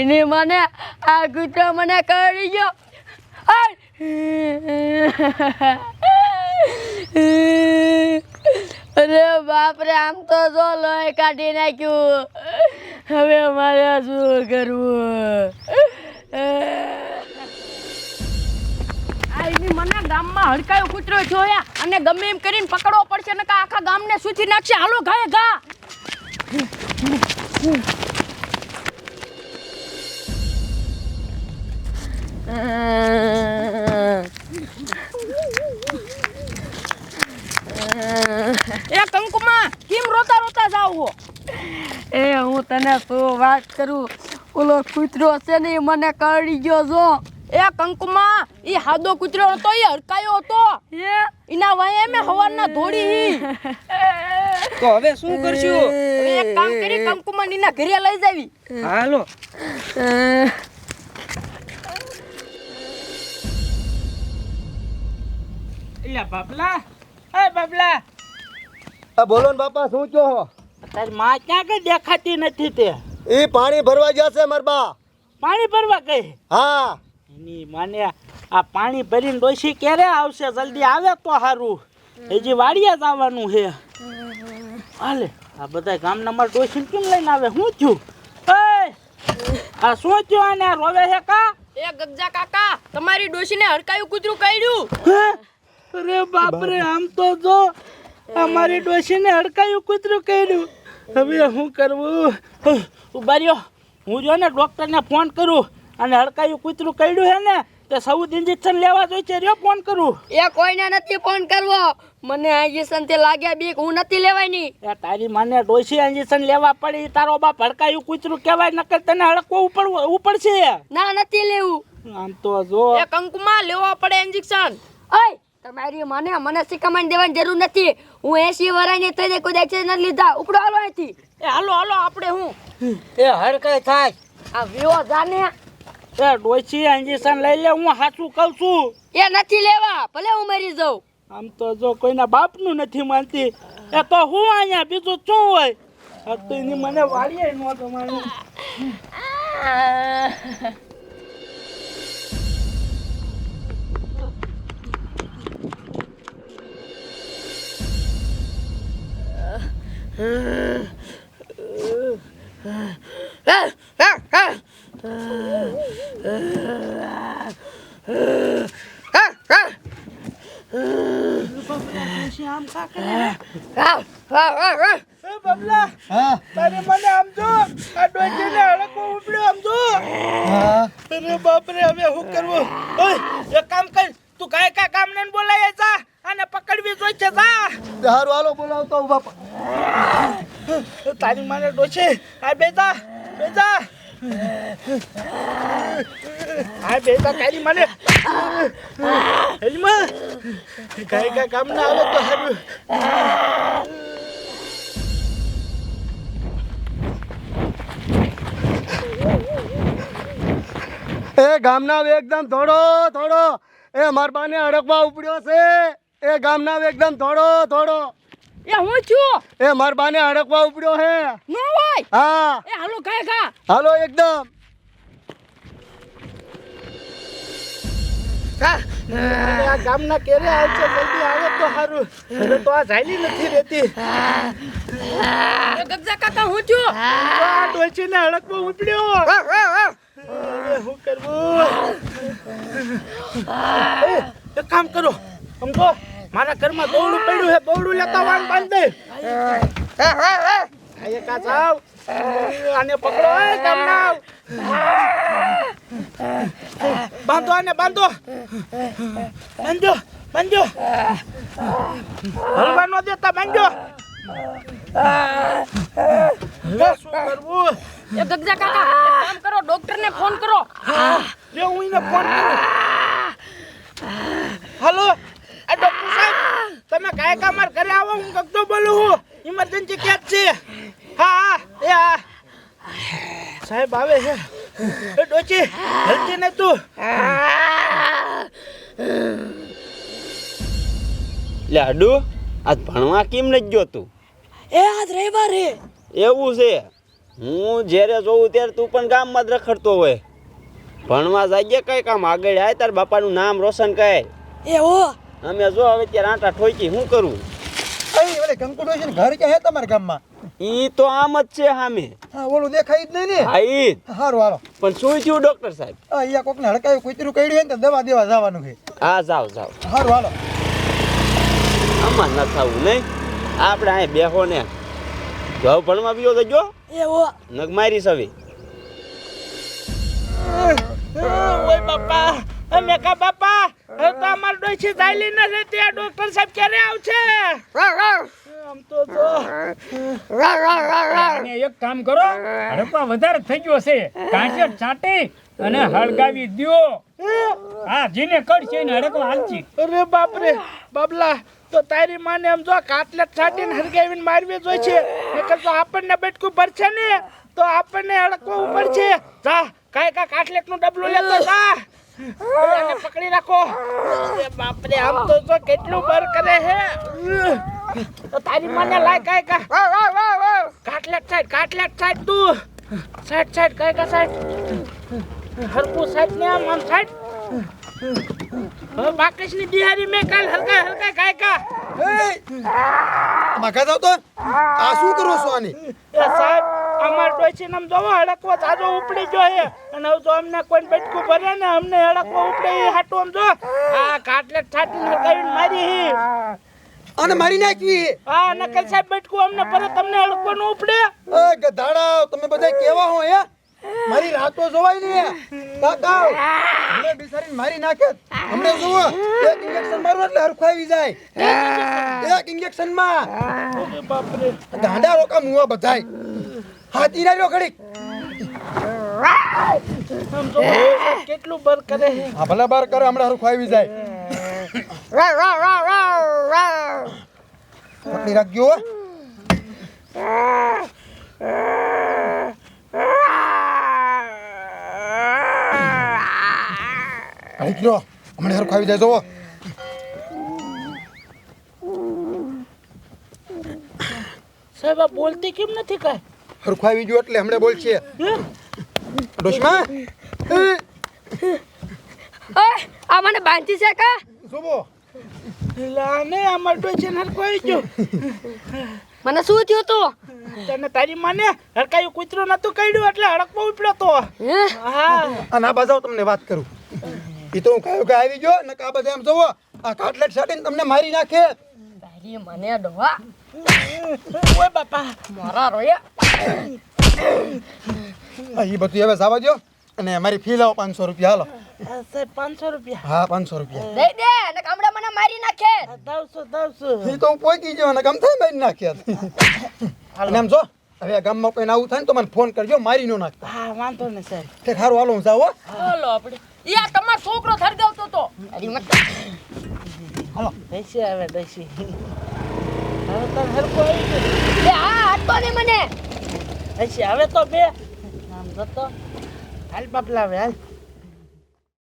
એની મને આ કૂતરો મને કરી ગયો અરે બાપ રે આમ તો જો લોહી કાઢી નાખ્યું. હવે મારે શું કરવું? મને ગામમાં હડકાયો કૂતરો જોયા અને ગમે એમ કરીને પકડવો પડશે ને આખા ગામને સૂચી નાખશે. હાલો ગાય ગા એ કંકુમા કેમ રોતા રોતા જાવ હો? એ હું તને શું વાત કરું? ઓલો કૂતરો છે ને ઈ મને કરડી ગયો જો એ કંકુમા એ હાદો કૂતરો હતો એ હરકાયો હતો. એ એના વાય એમે હવારના ધોડી તો હવે શું કરશું? હવે એક કામ કરી કંકુમા નીના ઘરે લઈ જાવી. હાલો. એટલે બાપલા હે બાપલા. આ બોલો ને બાપા શું કહો છો? તારી માં ક્યાં કઈ દેખાતી નથી તે? એ પાણી ભરવા જશે મરબા પાણી ભરવા ગઈ? હા. એની માને આ પાણી ભરીને ડોસી ક્યારે આવશે? જલ્દી આવે તો સારું હજી વાડીએ જ આવવાનું છે. હાલે આ બધા ગામના મારા ડોશીને કેમ લઈને આવે? શું થયું? એ આ શું થયું આને? આ રોવે છે કા? એ ગગજા કાકા તમારી ડોશીને હડકાયું કૂતરું કર્યું. હે? અરે બાપરે આમ તો જો અમારી ડોશીને હડકાયું કૂતરું કર્યું. હવે શું કરવું? ઊભા રહ્યો. હું જો ને ડૉક્ટરને ફોન કરું. અને હડકાયું કૂતરું કર્યું છે ને તે સૌદ ઇન્જેક્શન લેવા જોઈએ છે. રહ્યો ફોન કરું. એ કોઈને નથી ફોન કરવો. મને ઇન્જેક્શન તે લાગ્યા બીક હું નથી લેવાની. એ તારી મને ડોસી ઇન્જેક્શન લેવા પડે તારો બાપ હડકાયું કૂતરું કહેવાય નકર તને હડકવું ઉપડ ઉપડશે. ના નથી લેવું. આમ તો જો. એ કંકુમાં લેવા પડે ઇન્જેક્શન. ઓય! તમારી મને મને શીખમણ દેવાની જરૂર નથી. હું એસી વરાઈને થઈ જાય કોઈ એક્સેસ નથી લીધા. ઉપડો હાલો અહીંથી. એ હાલો હાલો આપણે હું? એ હર કઈ થાય. આ વિવો જાને એ ડોસી ઇન્જેક્શન લઈ લે હું સાચું કહું છું. એ નથી લેવા ભલે હું મરી જાઉં. આમ તો જો કોઈના બાપનું નથી માનતી એ તો હું અહીંયા બીજું શું હોય? આ તો એની મને વાળીએ ન તમારી આમ કા કરે એ બબલા હા. તારે મને આમ જો આ ડોજીને હડકો ઉપડ્યો આમ જો હા અરે બાપ રે હવે શું કરવું એક કામ કર તું કાય કા કામ ને બોલાય અને પકડવી જોઈ છે જા હારું હાલો બોલાવતો હું બાપા. તારી માને ડોશે. આ બેટા. બેટા. આ બેટા તારી માને. હેલમાં. કઈ કઈ કામ ના આવે તો હારું. એ ગામના એકદમ થોડો થોડો એ મારબાને અડકવા ઉપડ્યો છે. એ ગામના એકદમ થોડો થોડો એ હું છું? એ મારબાને અડકવા ઉપડ્યો હે. નો હોય? હા. એ હાલો ગાય ગા હાલો એકદમ. આ ગામના કેરે આવશે જલ્દી આવે તો સારું. હવે તો આ ઝાલી નથી રહેતી. ગગજા કાકા હું છું? આ આ ને અડકવા ઉપડ્યો. હું કરવું? એ, એક કામ કરો. સમજો. મારા ઘરમાં દોડું પડ્યું છે દોડું લેતા વાન બાંધ. દે હે હે હે આયે કા જાવ. આને પકડો એ ગામના બાંધો આને બાંધો. બાંધો બાંધો. હલવા ન દેતા બાંધો. હવે શું કરવું? એ ગગજા કાકા કામ કરો ડોક્ટરને ફોન કરો. લે હું એને ફોન કરું. હાલો આ ડોક્ટર સાહેબ તમે કાય કામ માર ઘરે આવો હું ગગતો બોલું હું ઇમરજન્સી કેસ છે. હા હા એ હા. સાહેબ આવે છે. એ ડોચી હલતી ને તું. લાડુ આજ ભણવા કેમ નથી ગયો તું? એ આજ રવિવારે એવું છે. હું જ્યારે જોઉં ત્યારે તું પણ ગામમાં જ રખડતો હોય. ભણવા જાય કઈ કામ આગળ આય તાર બાપાનું નામ રોશન કહે એવો અમે જો હવે ત્યારે આંટા ઠોકી શું કરું? અહીં ઓલે કંકુ છે ને ઘર ક્યાં હે તમારા ગામમાં? ઈ તો આમ જ છે સામે. હા ઓલું દેખાય જ નહીં ને. હા ઈ. સારું હાલો. પણ શું થયું ડોક્ટર સાહેબ? અહીંયા કોકને હડકાયું કૂતરું હોય ને તો દવા દેવા જવાનું છે. હા જાવ જાવ સારું હાલો. આમાં ન થવું નહીં? આપણે અહીં બેહો ને. જો ભણવા બીજો તો જો એવો. નગ મારી સવી ઓય બાપા અમે બાપા હવે તો અમાર ડોશી જાયલી ન રહેતી. આ ડોક્ટર સાહેબ ક્યારે આવશે? આમ તો જો. અને એક કામ કરો હડપા વધારે થઈ ગયો છે. કાંચર છાંટી અને હળગાવી દ્યો. હા જીને કરશે ને હડકવા હાલજી અરે બાપરે બાબલા તો તારી માને એમ જો કાટલેટ છાટીને હરગાવીને મારવી જોઈ છે નકર તો આપણને બેટકું ભરશે ને. તો આપણને હડકવું પડશે. જા કાય કા કાટલેટનું ડબલું લેતો જા. આને પકડી રાખો. બાપરે આમ તો જો કેટલું બર કરે હે. તો તારી મને લાય કાય કા. કાટલેટ સાઈડ કાટલેટ સાઈડ તું. સાઈડ સાઈડ કાય કા સાઈડ. હરકુ સાઈડ ને આમ આમ સાઈડ. હવે બાકસની બિહારી મેં કાલ હલકા હલકા કાય કા. મગા જાવ તો? આ શું કરો છો આની? સાહેબ અમાર ડોસી નામ જોવો હડકવો તાજો ઉપડી ગયો હે. અને હવે જો અમને કોઈ બેઠકું ભરે ને અમને હડકવો ઉપડે એ હાટું આમ જો. આ કાટલેટ છાટીને હળગાવીને મારી હી. અને મારી નાખવી આ નકલ સાહેબ બેઠકું અમને ભરે તમને હડકવાનું ઉપડે. એ ગધાડા તમે બધા કેવા હો હે? મારી રાતો જોવાય ને કાકા મને બિસારી મારી નાખે. અમને જોવો એક ઇન્જેક્શન મારું એટલે હરખું આવી જાય. એક ઇન્જેક્શનમાં. બાપ રે ગાંડા રોકા મુવા બધાય. હાથી ના રહ્યો ઘડીક. કેટલું બર કરે હે? હા ભલે બાર કરે હમણાં હરખું આવી જાય. પકડી રાખજો. ઘડીક રહ્યો હમણાં હરખું આવી જાય જોવો. સાહેબ આ બોલતી કેમ નથી કાંઈ? હરખું આવી ગયું એટલે હમણાં બોલશે. ડોશમા? એ, ઓય આ મને બાંધી છે કા? જોવો. લાને અમાર ડોસી ને હરકો જો મને શું થયું તું? તને તારી માને હરકાયું કૂતરું નતું કર્યું એટલે હડકવો ઉપડ્યો તો. હા? હા. આ બાજાવ તમને વાત કરું. એ તો હું કાયો કે આવી ગયો ને કા બધા એમ જોવો આ કાટલેટ સાટીને તમને મારી નાખે. તારી મને ડોવા ઓય બાપા. મારા રોયા. આ એ બધું હવે જવા દો અને મારી ફી લાવો પાંચસો રૂપિયા. હાલો. સાહેબ પાંચસો રૂપિયા. હા પાંચસો રૂપિયા. દઈ દે ને કામડા મને મારી નાખે. દાવસો દાવસો. એ તો હું પોકી ગયો અને ગમ થાય મારી નાખ્યા અને એમ જો હવે ગામમાં કોઈ આવું થાય ને તો મને ફોન કરજો મારી નો નાખતા. હા વાંધો ને સાહેબ. તે ખારું હાલો હું જાઉં હો. આપણે. યા તમારો છોકરો થરગાવતો તો મત દઈશી હવે તને હરકો આવી ગયો. બે હા ને મને. દઈશી હવે તો બે. આમ જતો હાલ બાપલા હવે હાલ.